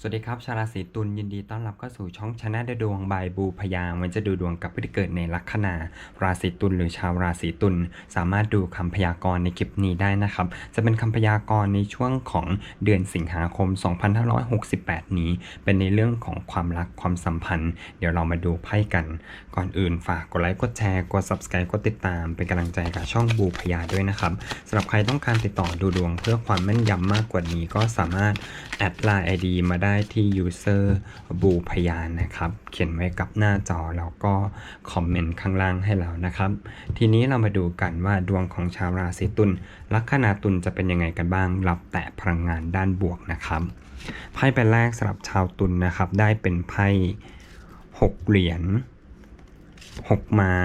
สวัสดีครับ ชาวราศีตุลยินดีต้อนรับเข้าสู่ช่องชนะดดวงบายบูพยางมันจะดูดวงกับผู้ที่เกิดในลัคนา ราศีตุลหรือชาวราศีตุลสามารถดูคำพยากรณ์ในคลิปนี้ได้นะครับ จะเป็นคำพยากรณ์ในช่วงของเดือนสิงหาคม 2568 นี้ เป็นในเรื่องของความรักความสัมพันธ์ เดี๋ยวเรามาดูไพ่กัน ก่อนอื่นฝากกดไลค์กดแชร์กด subscribe กดติดตาม เป็นกำลังใจกับช่องบูพยาด้วยนะครับสำหรับใครต้องการติดต่อดูดวงเพื่อความแม่นยำมากกว่านี้ก็สามารถแอดไลน์ ID มาได้ที่ user บูพยานนะครับ เขียนไว้กับหน้าจอแล้วก็คอมเมนต์ข้างล่างให้เรานะครับ ทีนี้เรามาดูกันว่าดวงของชาวราศีตุลลัคนาตุลจะเป็นยังไงกันบ้าง รับแต่พลังงานด้านบวกนะครับไพ่ใบแรกสำหรับชาวตุลนะครับ ได้เป็นไพ่หกเหรียญหกไม้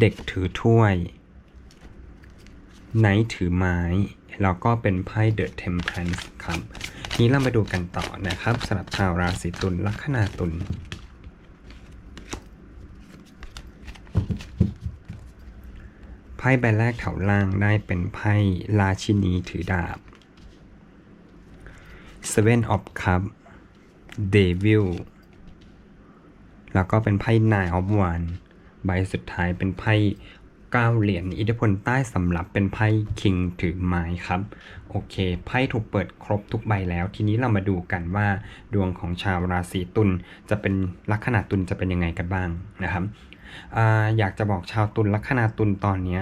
เด็กถือถ้วย ไนท์ถือไม้ แล้วก็เป็นไพ่เดอะเทมเพลนส์ครับ นี้เรามาดูกันต่อนะครับสำหรับชาวราศีตุลลัคนาตุลไพ่ใบแรกแถวล่างได้เป็นไพ่ราชินีถือดาบ Seven of Cup Devil แล้วก็เป็นไพ่ Nine of Wands ใบสุดท้ายเป็นไพ่ เก้าเหรียญอิทธิพลใต้สำหรับเป็นไพ่คิงถือไม้ครับ โอเค ไพ่ถูกเปิดครบทุกใบแล้ว ทีนี้เรามาดูกันว่า ดวงของชาวราศีตุลจะเป็นลัคนาตุลจะเป็นยังไงกันบ้างนะครับออยากจะบอกชาวตุลลัคนาตุลตอนนี้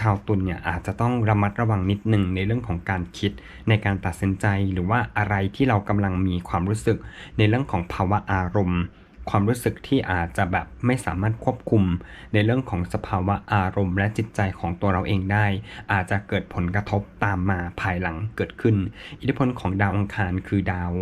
ชาวตุลเนี่ยอาจจะต้องระมัดระวังนิดหนึ่งในเรื่องของการคิดในการตัดสินใจหรือว่าอะไรที่เรากำลังมีความรู้สึกในเรื่องของภาวะอารมณ์ ความรู้สึกที่อาจจะแบบไม่สามารถควบคุม ในเรื่องของสภาวะอารมณ์ และจิตใจของตัวเราเองได้ อาจจะเกิดผลกระทบตามมาภายหลังเกิดขึ้น อิทธิพลของดาวอังคารคือดาว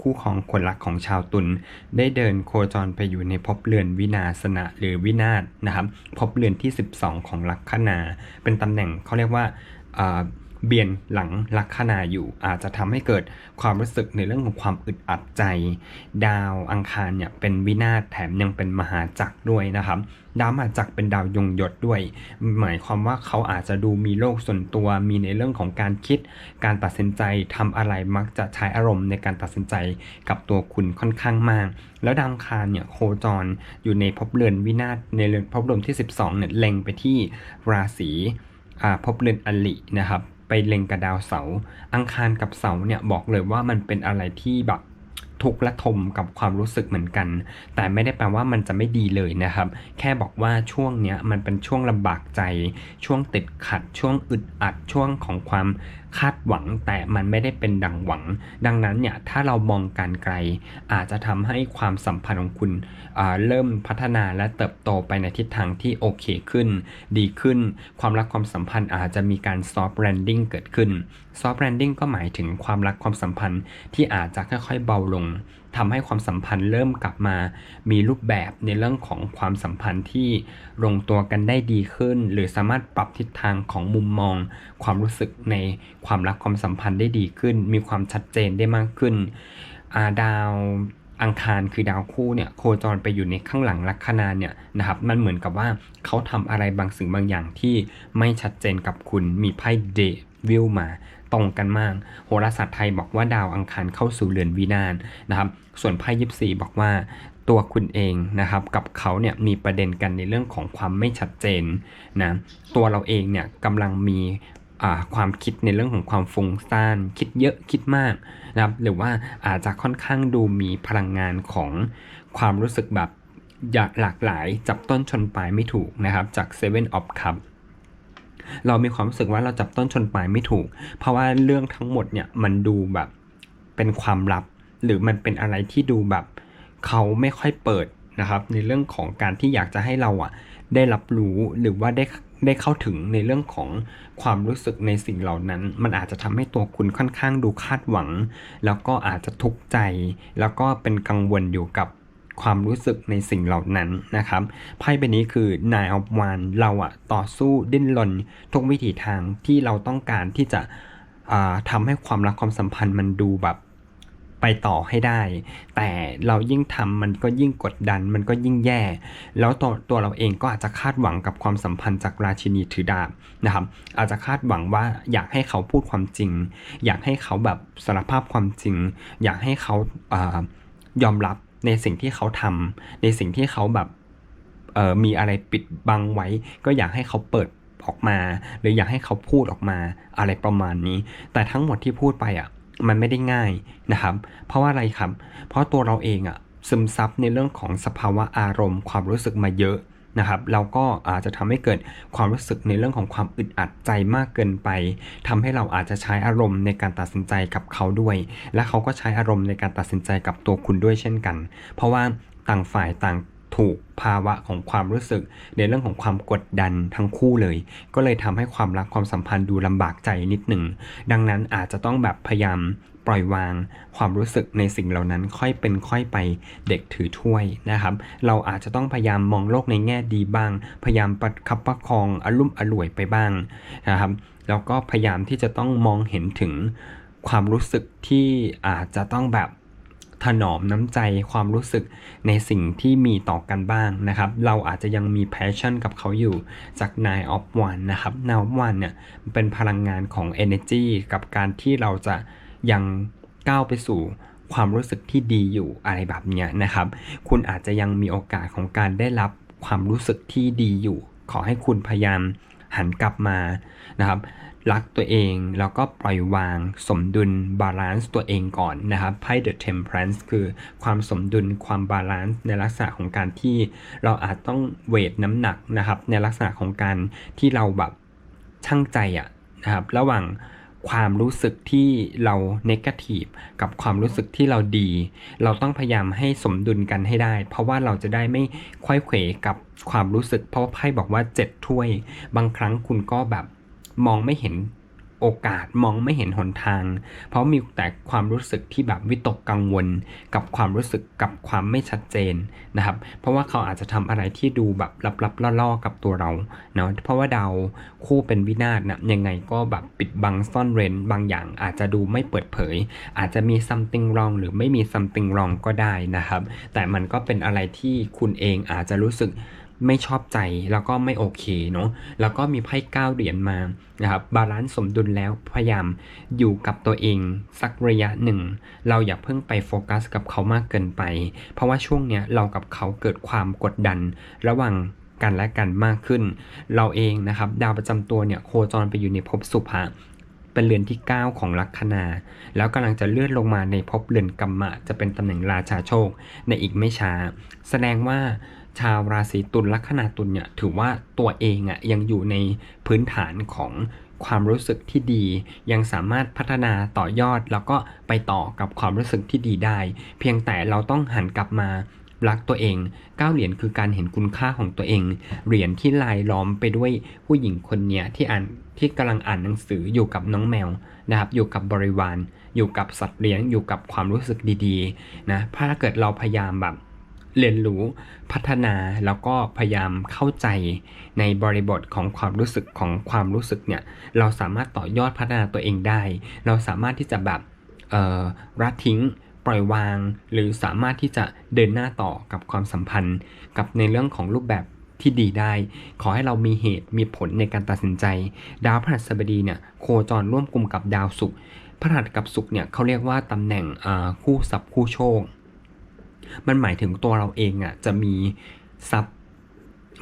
คู่ครองคนรักของชาวตุลได้เดินโคจรไปอยู่ในภพเรือนวินาศนะหรือวินาศนะครับภพเรือนที่ 12 ของลัคนา เป็นตำแหน่งเขาเรียกว่าอ่า เบียนหลังลัคนาอยู่ อาจจะทำให้เกิดความรู้สึกในเรื่องของความอึดอัดใจ ดาวอังคารเนี่ยเป็นวินาศแถมยังเป็นมหาจักรด้วยนะครับดาวมหาจักรเป็นดาวยงยศด้วย หมายความว่าเขาอาจจะดูมีโลกส่วนตัว มีในเรื่องของการคิด การตัดสินใจทำอะไรมักจะใช้อารมณ์ในการตัดสินใจกับตัวคุณค่อนข้างมาก แล้วดาวอังคารเนี่ยโคจรอยู่ในภพเรือนวินาศในเรือนภพเรือนที่ 12เนี่ยเล็งไปที่ราศีอ่าภพเรือนอลินะครับ ไปเล็งกับดาวเสาร์อังคารกับเสาร์เนี่ยบอกเลยว่ามันเป็นอะไรที่แบบ ทุกข์และทมกับความรู้สึกเหมือนกัน แต่ไม่ได้แปลว่ามันจะไม่ดีเลยนะครับ แค่บอกว่าช่วงเนี้ยมันเป็นช่วงลำบากใจ ช่วงติดขัด ช่วงอึดอัด ช่วงของความคาดหวัง แต่มันไม่ได้เป็นดังหวัง ดังนั้นเนี่ยถ้าเรามองการไกล อาจจะทำให้ความสัมพันธ์ของคุณเริ่มพัฒนาและเติบโตไปในทิศทางที่โอเคขึ้น ดีขึ้น ความรักความสัมพันธ์อาจจะมีการซอฟต์แ a นดิ้งเกิดขึ้นซอฟต์แ a นดิ้งก็หมายถึงความรักความสัมพันธ์ที่อาจจะค่อยๆเบาลงทำให้ความสัมพันธ์เริ่มกลับมา มีรูปแบบในเรื่องของความสัมพันธ์ที่ลงตัวกันได้ดีขึ้น หรือสามารถปรับทิศทางของมุมมอง ความรู้สึกในความรักความสัมพันธ์ได้ดีขึ้น มีความชัดเจนได้มากขึ้นาดาวอังคารคือดาวคู่เนี่ยโคจรไปอยู่ในข้างหลังลัคนาเนี่ยนะครับมันเหมือนกับว่าเขาทำอะไรบางสิ่งบางอย่างที่ไม่ชัดเจนกับคุณมีไพ่เดวิลมา ตรงกันมาก โหราศาสตร์ไทยบอกว่าดาวอังคารเข้าสู่เรือนวินาศนะครับ ส่วนไพ่ยิปซีบอกว่าตัวคุณเองนะครับกับเขาเนี่ยมีประเด็นกันในเรื่องของความไม่ชัดเจนนะตัวเราเองเนี่ยกำลังมีความคิดในเรื่องของความฟุ้งซ่านคิดเยอะคิดมากนะครับหรือว่าอาจจะค่อนข้างดูมีพลังงานของความรู้สึกแบบอยากหลากหลายจับต้นชนปลายไม่ถูกนะครับจาก Seven of Cups เรามีความรู้สึกว่าเราจับต้นชนปลายไม่ถูก เพราะว่าเรื่องทั้งหมดเนี่ยมันดูแบบเป็นความลับ หรือมันเป็นอะไรที่ดูแบบเขาไม่ค่อยเปิดนะครับ ในเรื่องของการที่อยากจะให้เราอะได้รับรู้หรือว่าได้ได้เข้าถึงในเรื่องของความรู้สึกในสิ่งเหล่านั้น มันอาจจะทำให้ตัวคุณค่อนข้างดูคาดหวัง แล้วก็อาจจะทุกข์ใจ แล้วก็เป็นกังวลอยู่กับ ความรู้สึกในสิ่งเหล่านั้นนะครับไพ่ใบนี้คือนายออฟวานเราอะต่อสู้ดิ้นรนทุกวิถีทางที่เราต้องการที่จะอ่าทำให้ความรักความสัมพันธ์มันดูแบบไปต่อให้ได้ แต่เรายิ่งทำมันก็ยิ่งกดดัน มันก็ยิ่งแย่ แล้วตัวตัวเราเองก็อาจจะคาดหวังกับความสัมพันธ์จากราชินีถือดาบนะครับ อาจจะคาดหวังว่าอยากให้เขาพูดความจริง อยากให้เขาแบบสารภาพความจริง อยากให้เขาอายอมรับ ในสิ่งที่เขาทำในสิ่งที่เขาแบบเออมีอะไรปิดบังไว้ ก็อยากให้เขาเปิดออกมา หรืออยากให้เขาพูดออกมาอะไรประมาณนี้ แต่ทั้งหมดที่พูดไปอะมันไม่ได้ง่ายนะครับ เพราะว่าอะไรครับ เพราะตัวเราเองอะซึมซับในเรื่องของสภาวะอารมณ์ความรู้สึกมาเยอะ นะครับเราก็อาจจะทำให้เกิดความรู้สึกในเรื่องของความอึดอัดใจมากเกินไปทำให้เราอาจจะใช้อารมณ์ในการตัดสินใจกับเขาด้วย และเขาก็ใช้อารมณ์ในการตัดสินใจกับตัวคุณด้วยเช่นกัน เพราะว่าต่างฝ่ายต่างถูกภาวะของความรู้สึก ในเรื่องของความกดดันทั้งคู่เลย ก็เลยทำให้ความรักความสัมพันธ์ดูลำบากใจนิดหนึ่ง ดังนั้นอาจจะต้องแบบพยายาม ปล่อยวางความรู้สึกในสิ่งเหล่านั้นค่อยเป็นค่อยไปเด็กถือถ้วยนะครับ เราอาจจะต้องพยายามมองโลกในแง่ดีบ้าง พยายามประคับประคองอารมณ์อร่วยไปบ้างนะครับแล้วก็พยายามที่จะต้องมองเห็นถึงความรู้สึกที่อาจจะต้องแบบถนอมน้ำใจความรู้สึกในสิ่งที่มีต่อกันบ้างนะครับ เราอาจจะยังมี passion กับเขาอยู่จาก Nine of One นะครับ Nine of One เนี่ยเป็นพลังงานของ energy กับการที่เราจะ ยังก้าวไปสู่ความรู้สึกที่ดีอยู่อะไรแบบเนี้ยนะครับ คุณอาจจะยังมีโอกาสของการได้รับความรู้สึกที่ดีอยู่ ขอให้คุณพยายามหันกลับมานะครับรักตัวเองแล้วก็ปล่อยวางสมดุลบาลานซ์ตัวเองก่อนนะครับไพ่ The Temperance คือความสมดุลความบาลานซ์ในลักษณะของการที่เราอาจต้องเวทน้ำหนักนะครับ ในลักษณะของการที่เราแบบช่างใจอะนะครับ ระหว่าง ความรู้สึกที่เราเนกาทีฟกับความรู้สึกที่เราดี เราต้องพยายามให้สมดุลกันให้ได้ เพราะว่าเราจะได้ไม่ควยเขวกับความรู้สึก เพราะไพ่บอกว่าเจ็ดถ้วย บางครั้งคุณก็แบบมองไม่เห็น โอกาสมองไม่เห็นหนทาง เพราะมีแต่ความรู้สึกที่แบบวิตกกังวล กับความรู้สึกกับความไม่ชัดเจนนะครับ เพราะว่าเขาอาจจะทำอะไรที่ดูแบบลับๆล่อๆกับตัวเราเนาะเพราะว่าดาวคู่เป็นวินาศนะยังไงก็แบบปิดบังซ่อนเร้นบางอย่างอาจจะดูไม่เปิดเผย อาจจะมี something wrong หรือไม่มี something wrong ก็ได้นะครับ แต่มันก็เป็นอะไรที่คุณเองอาจจะรู้สึก ไม่ชอบใจแล้วก็ไม่โอเคเนาะแล้วก็มีไพ่เก้าเหรียญมานะครับบาลานซ์สมดุลแล้วพยายามอยู่กับตัวเองสักระยะหนึ่ง เราอย่าเพิ่งไปโฟกัสกับเขามากเกินไป เพราะว่าช่วงเนี้ยเรากับเขาเกิดความกดดัน ระหว่างกันและกันมากขึ้น เราเองนะครับดาวประจำตัวเนี่ยโคจรไปอยู่ในภพสุภะเป็นเรือนที่ 9 ของลัคนา แล้วกำลังจะเลื่อนลงมาในภพเรือนกัมมะ จะเป็นตำแหน่งราชาโชคในอีกไม่ช้า แสดงว่า ชาวราศีตุลลัคนาตุลเนี่ยถือว่าตัวเองอะ่ะยังอยู่ในพื้นฐานของความรู้สึกที่ดี ยังสามารถพัฒนาต่อยอดแล้วก็ไปต่อกับความรู้สึกที่ดีได้ เพียงแต่เราต้องหันกลับมารักตัวเองก้าเหรียญคือการเห็นคุณค่าของตัวเอง เหรียญที่ลายล้อมไปด้วยผู้หญิงคนเนี้ยที่อ่านที่กำลังอ่านหนังสืออยู่กับน้องแมวนะครับอยู่กับบริวาร อยู่กับสัตว์เลี้ยงอยู่กับความรู้สึกดีๆนะถ้าเกิดเราพยายามแบบ เรียนรู้พัฒนาแล้วก็พยายามเข้าใจในบริบทของความรู้สึกของความรู้สึกเนี่ยเราสามารถต่อยอดพัฒนาตัวเองได้ เราสามารถที่จะแบบรัดทิ้งปล่อยวาง หรือสามารถที่จะเดินหน้าต่อกับความสัมพันธ์ กับในเรื่องของรูปแบบที่ดีได้ ขอให้เรามีเหตุมีผลในการตัดสินใจ ดาวพฤหัสบดีเนี่ยโคจรร่วมกลุ่มกับดาวศุกร์พฤหัสกับศุกร์เนี่ยเขาเรียกว่าตำแหน่งคู่ทรัพย์คู่โชค มันหมายถึงตัวเราเองอะจะมีทรัพย์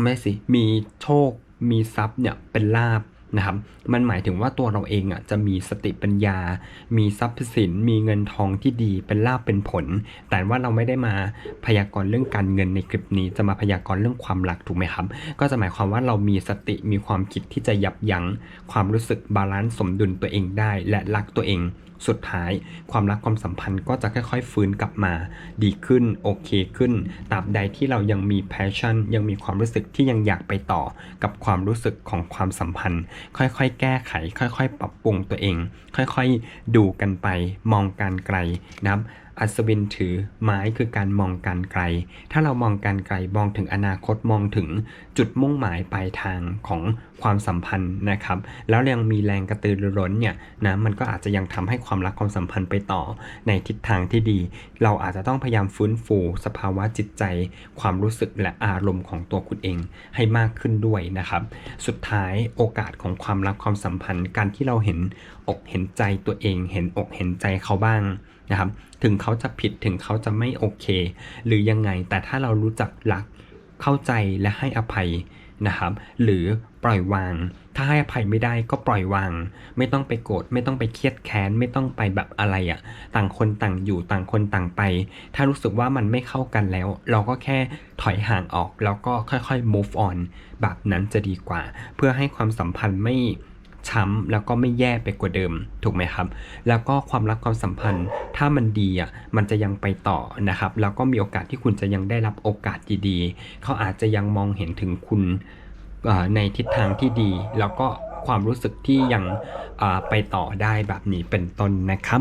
ไม่สิมีโชค มีทรัพย์เนี่ยเป็นลาบนะครับมันหมายถึงว่าตัวเราเองอะจะมีสติปัญญา มีทรัพย์สิน มีเงินทองที่ดีเป็นลาบเป็นผล แต่ว่าเราไม่ได้มาพยากรณ์เรื่องการเงินในคลิปนี้ จะมาพยากรณ์เรื่องความรักถูกไหมครับ ก็จะหมายความว่าเรามีสติมีความคิดที่จะยับยั้งความรู้สึกบาลานซ์สมดุลตัวเองได้ และรักตัวเองสุดท้าย ความรักความสัมพันธ์ก็จะค่อยๆ ฟื้นกลับมา ดีขึ้นโอเคขึ้นตราบใดที่เรายังมีแพชชั่น ยังมีความรู้สึกที่ยังอยากไปต่อกับความรู้สึกของความสัมพันธ์ ค่อยๆ แก้ไข ค่อย ๆ ปรับปรุงตัวเอง ค่อยๆ ดูกันไปมองการไกลนะครับ อัศวินถือไม้คือการมองการไกล ถ้าเรามองการไกลมองถึงอนาคตมองถึงจุดมุ่งหมายปลายทางของความสัมพันธ์นะครับ แล้วยังมีแรงกระตือรือร้นเนี่ยนะมันก็อาจจะยังทำให้ความรักความสัมพันธ์ไปต่อในทิศทางที่ดี เราอาจจะต้องพยายามฟื้นฟูสภาวะจิตใจ ความรู้สึกและอารมณ์ของตัวคุณเองให้มากขึ้นด้วยนะครับ สุดท้ายโอกาสของความรักความสัมพันธ์การที่เราเห็นอกเห็นใจตัวเอง เห็นอกเห็นใจเขาบ้าง นะครับ ถึงเขาจะผิดถึงเขาจะไม่โอเค หรือยังไง แต่ถ้าเรารู้จักรักเข้าใจและให้อภัยนะครับ หรือปล่อยวาง ถ้าให้อภัยไม่ได้ก็ปล่อยวาง ไม่ต้องไปโกรธไม่ต้องไปเครียดแค้นไม่ต้องไปแบบอะไรอะ่ะ ต่างคนต่างอยู่ต่างคนต่างไป ถ้ารู้สึกว่ามันไม่เข้ากันแล้ว เราก็แค่ถอยห่างออก แล้วก็ค่อยๆ move on แบบนั้นจะดีกว่า เพื่อให้ความสัมพันธ์ไม่ ช้ำแล้วก็ไม่แย่ไปกว่าเดิมถูกไหมครับ แล้วก็ความรักความสัมพันธ์ ถ้ามันดีอะมันจะยังไปต่อนะครับ แล้วก็มีโอกาสที่คุณจะยังได้รับโอกาสดีๆเขาอาจจะยังมองเห็นถึงคุณในทิศทางที่ดี แล้วก็ความรู้สึกที่ยังไปต่อได้แบบนี้เป็นต้นนะครับ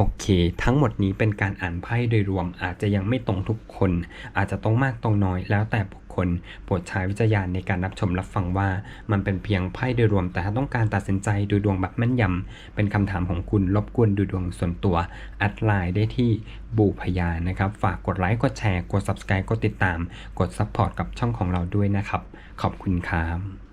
โอเค ทั้งหมดนี้เป็นการอ่านไพ่โดยรวมอาจจะยังไม่ตรงทุกคน อาจจะตรงมากตรงน้อยแล้วแต่บุคคลโปรดใช้วิจารณญาณในการรับชมรับฟังว่า มันเป็นเพียงไพ่โดยรวม แต่ถ้าต้องการตัดสินใจดูดวงแบบแม่นยำเป็นคำถามของคุณรบกวนดูดวงส่วนตัวแอดไลน์ได้ที่บูพยานะครับ ฝากกดไลค์กดแชร์กด subscribe กดติดตาม กด support กับช่องของเราด้วยนะครับ ขอบคุณครับ